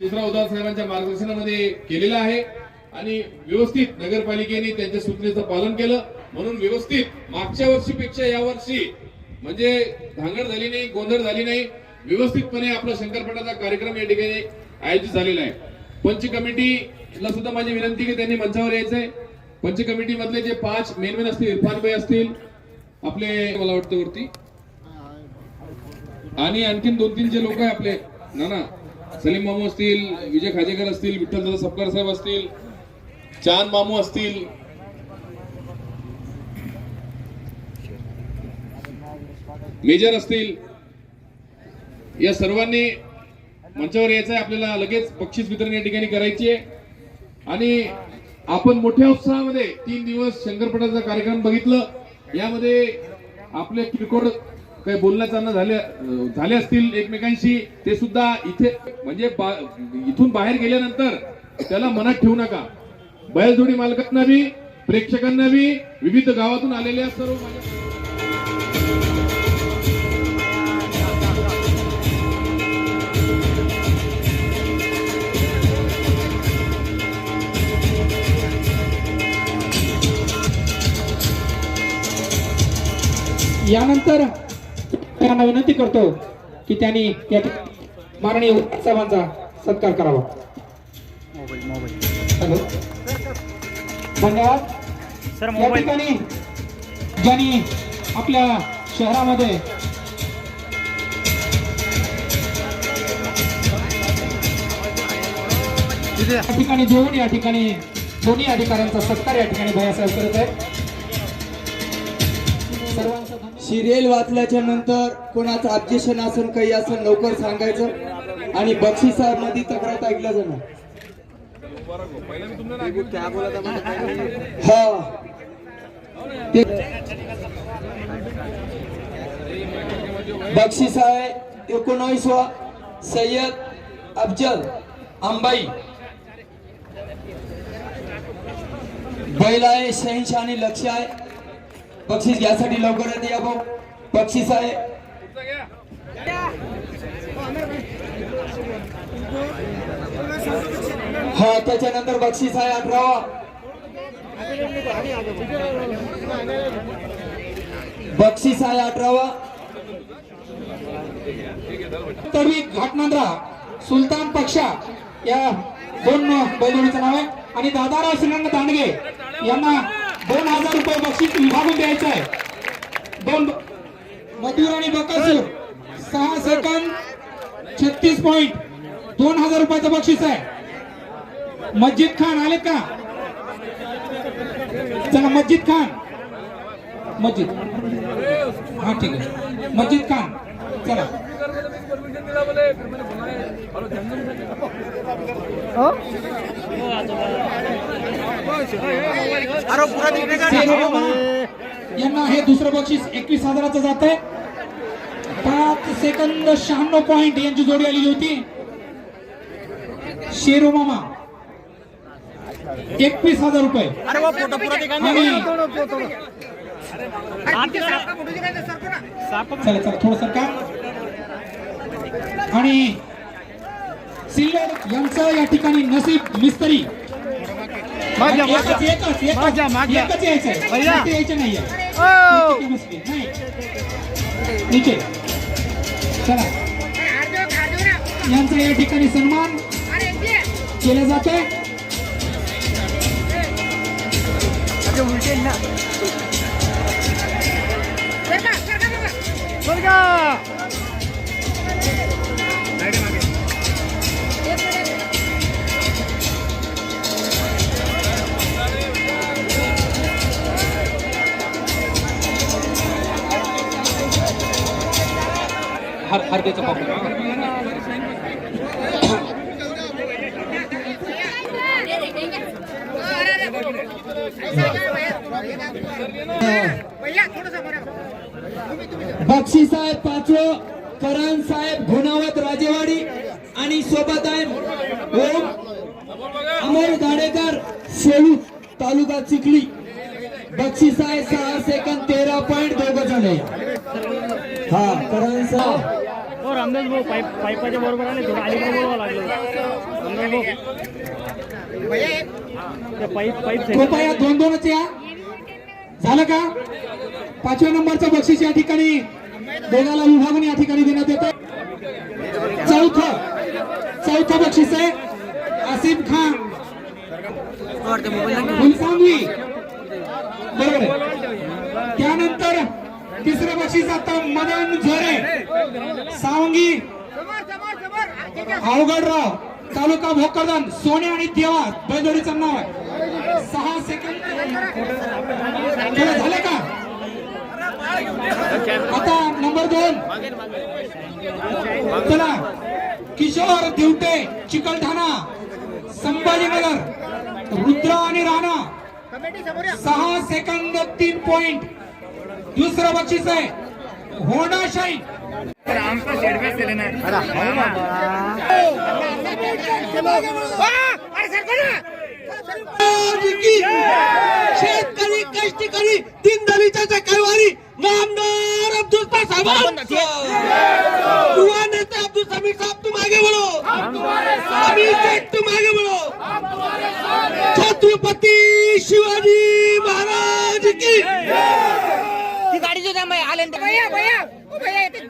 तिसरा उद्धव साहेबांच्या मार्गदर्शनामध्ये केलेला आहे. आणि व्यवस्थित नगरपालिकेने त्यांच्या सूचनेचं पालन केलं. म्हणून व्यवस्थित मागच्या वर्षीपेक्षा या वर्षी म्हणजे धांगड झाली नाही गोंधळ झाली नाही. व्यवस्थितपणे आपला शंकरपटाचा कार्यक्रम या ठिकाणी आयोजित झालेला आहे. पंच कमिटीला सुद्धा माझी विनंती की त्यांनी मंचावर यायचंय. पंच कमिटी मधले जे पाच मेन मेन असतील इरफानबाई असतील आपले मला वाटतं वरती. आणि आणखीन दोन तीन जे लोक आहे आपले ना ना सलीम मामू असतील विजय खाजेकर असतील विठ्ठल दादा सपकाळ साहेब असतील चांद मामू असतील. मेजर असतील. या सर्वांनी मंचावर यायचं आहे आपल्याला लगेच बक्षीस वितरण या ठिकाणी करायची आहे. आणि आपण मोठ्या उत्साहामध्ये तीन दिवस शंकरपटाचा कार्यक्रम बघितलं. यामध्ये आपले किरकोळ काही बोलण्याचा झाले झाले असतील एकमेकांशी ते सुद्धा इथे म्हणजे बा- इथून बाहेर गेल्यानंतर त्याला मनात ठेवू नका. बैलजोडी मालकांना बी प्रेक्षकांना बी विविध गावातून आलेल्या सर्व यानंतर त्यांना विनंती करतो की त्यांनी या माननीय साहेबांचा सत्कार करावा. हॅलो. धन्यवाद. सर या ठिकाणी ज्यांनी आपल्या शहरामध्ये या ठिकाणी देऊन या ठिकाणी दोन्ही अधिकाऱ्यांचा सत्कार या ठिकाणी भैयासाहेब करत आहेत. सर्वांचा. सिरियल वाचल्याच्या नंतर कोणाचं ऑब्जेक्शन असेल काही असं लवकर सांगायचं. आणि बक्षिसा मध्ये तक्रार ऐकल्या जाणार. हा. बक्षीस आहे एकोणावीसवा सय्यद अफजल अंबाई. बैल आहे शहाऐंशी आणि लक्ष आहे. बक्षीस घ्यासाठी लवकरात या भाऊ. बक्षीस आहे हा त्याच्यानंतर बक्षीस आहे अठरावा बक्षीस आहे अठरावा तरी घाटनांद्रा सुलतान पक्षा या दोन बैलजोडीचं नाव आहे. आणि दादाराव श्रीरंग दांडगे यांना दोन हजार रुपये बक्षीस विभागून द्यायचं आहे. दोन मधुर आणि बकासूर सहा सेकंद छत्तीस पॉइंट दोन हजार रुपयाचं बक्षीस आहे. मस्जिद खान आले का? चला मस्जिद खान. मस्जिद. हा ठीक आहे. मस्जिद खान. चला. यांना हे दुसरं बक्षीस एकवीस हजाराचं जात आहे पाच सेकंद शहाण्णव पॉइंट यांची जोडी आलेली होती. शेरू मामा. एकवीस हजार रुपये. अरे वा फोटो पुरा तिकडे आणि चला चला थोडस का आणि सिल्लोड यांचं या ठिकाणी नसीब मिस्त्री. एकच यायचं नाहीये. ओ! नीचे चला. यांचा या ठिकाणी सन्मान केला जातोय. उलटे ना. हर हर त्याचा पापड बक्षीस आहे पाचवं करण साहेब गुणावत राजेवाडी आणि सोबत आहे ओम अमोल गाडेकर सेलू तालुका चिखली. बक्षीस आहे सहा सेकंद तेरा पॉईंट दोघ झाले. हा करण साहेब. रामदास भाऊ पाईप पाईपाच्या बरोबर आले थोडं अलीकडे बोलावं लागलं. भाऊ. ते पाईप पाईप कृपया दोन दोनच या. झालं का? पाचव्या नंबरचं बक्षीस या ठिकाणी. दोघाला विभागून या ठिकाणी देण्यात येतं. चौथं. चौथं बक्षीस आहे. आसिफ खान. फुलसांगवी बरोबर त्यानंतर तिसरं बक्षीस आता मदन झोरे. सावंगी अवघडराव तालुका भोकरदन सोने आणि देवा बैलजोडीचं नाव आहे. सहा सेकंद झाले का? आता नंबर दोन. चला किशोर दिवटे चिकलठाणा संभाजीनगर रुद्र आणि राणा. सहा सेकंद तीन पॉइंट दुसरं बक्षीस आहे. होणाशाही शेतकरी कष्टकरी तीन दलिताचा कैवारी नामदार अब्दुल साहेब युवा नेता अब्दुल समीर साहब तुम आगे बढ़ो समीर शेख तुम आगे बढ़ो छत्रपति शिवाजी महाराज की ती गाडी जो आले भैया भैया ओ भैया येते